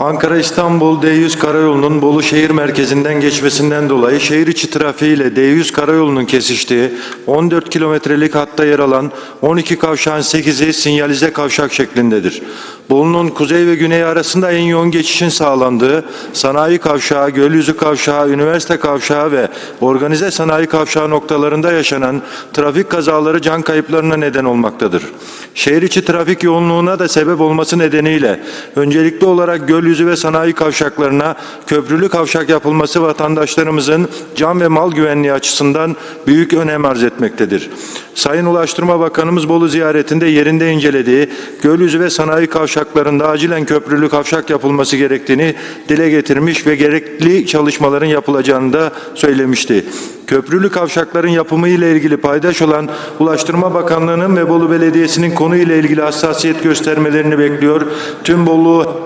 Ankara-İstanbul D100 karayolunun Bolu şehir merkezinden geçmesinden dolayı şehir içi trafiği ile D100 karayolunun kesiştiği 14 kilometrelik hatta yer alan 12 kavşağın 8'i sinyalize kavşak şeklindedir. Bolu'nun kuzey ve güney arasında en yoğun geçişin sağlandığı sanayi kavşağı, gölyüzü kavşağı, üniversite kavşağı ve organize sanayi kavşağı noktalarında yaşanan trafik kazaları can kayıplarına neden olmaktadır. Şehir içi trafik yoğunluğuna da sebep olması nedeniyle öncelikli olarak gölyüzü ve sanayi kavşaklarına köprülü kavşak yapılması vatandaşlarımızın can ve mal güvenliği açısından büyük önem arz etmektedir. Sayın Ulaştırma Bakanımız Bolu ziyaretinde yerinde incelediği gölyüzü ve sanayi kavşaklarında acilen köprülü kavşak yapılması gerektiğini dile getirmiş ve gerekli çalışmaların yapılacağını da söylemişti. Köprülü kavşakların yapımı ile ilgili paydaş olan Ulaştırma Bakanlığı'nın ve Bolu Belediyesi'nin konuyla ilgili hassasiyet göstermelerini bekliyor. Tüm Bolu